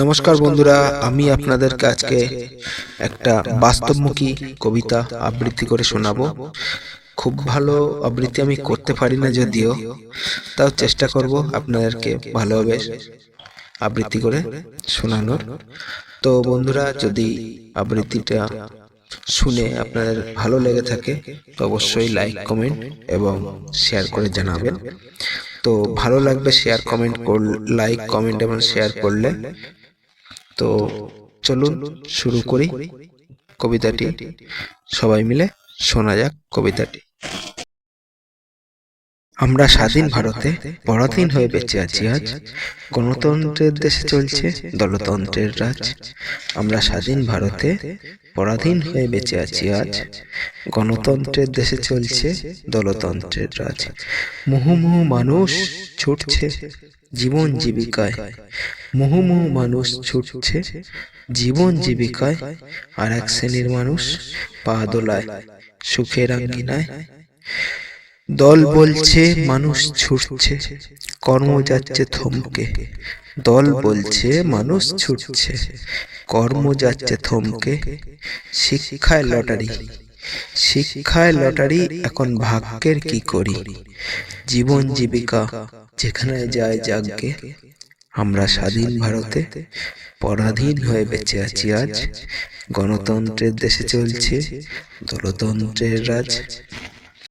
নমস্কার বন্ধুরা আমি আপনাদেরকে আজকে একটা বাস্তবমুখী কবিতা আবৃত্তি করে শোনাবো। খুব ভালো আবৃত্তি আমি করতে পারি না যদিও তাও চেষ্টা করব আপনাদেরকে ভালোভাবে আবৃত্তি করে শোনানোর। তো বন্ধুরা যদি আবৃত্তিটা শুনে আপনাদের ভালো লেগে থাকে তো অবশ্যই লাইক কমেন্ট এবং শেয়ার করে জানাবেন। তো ভালো লাগবে শেয়ার কমেন্ট কর লাইক কমেন্ট এবং শেয়ার করলে তো চলুন শুরু করি কবিতাটি। সবাই মিলে শোনা যাক কবিতাটি। আমরা স্বাধীন ভারতে পরাধীন হয়ে বেঁচে আছি আজ। গণতন্ত্রের দেশে চলছে দলতন্ত্রের রাজ। আমরা স্বাধীন ভারতে পরাধীন হয়ে বেঁচে আছি আজ। গণতন্ত্রের দেশে চলছে দলতন্ত্রের রাজ। মুহু মুহু মানুষ ছুটছে জীবন জীবিকায়। মুহু মুহু মানুষ ছুটছে জীবন জীবিকায়। আর এক শ্রেণির মানুষ পা দোলায়, সুখের আঙ্গিনায়। দল বলছে মানুষ ছুটছে, কর্ম যাচ্ছে থমকে। দল বলছে মানুষ ছুটছে, কর্ম যাচ্ছে থমকে। শিক্ষায় লটারি শিক্ষায় লটারি, এখন ভাগ্যের কি করি? জীবন জীবিকা, যেখানে যায় যাগকে আমরা স্বাধীন ভারতে পরাধীন হয়ে বেঁচে আছি আজ। গণতন্ত্রের দেশে চলছে দলতন্ত্রের রাজ।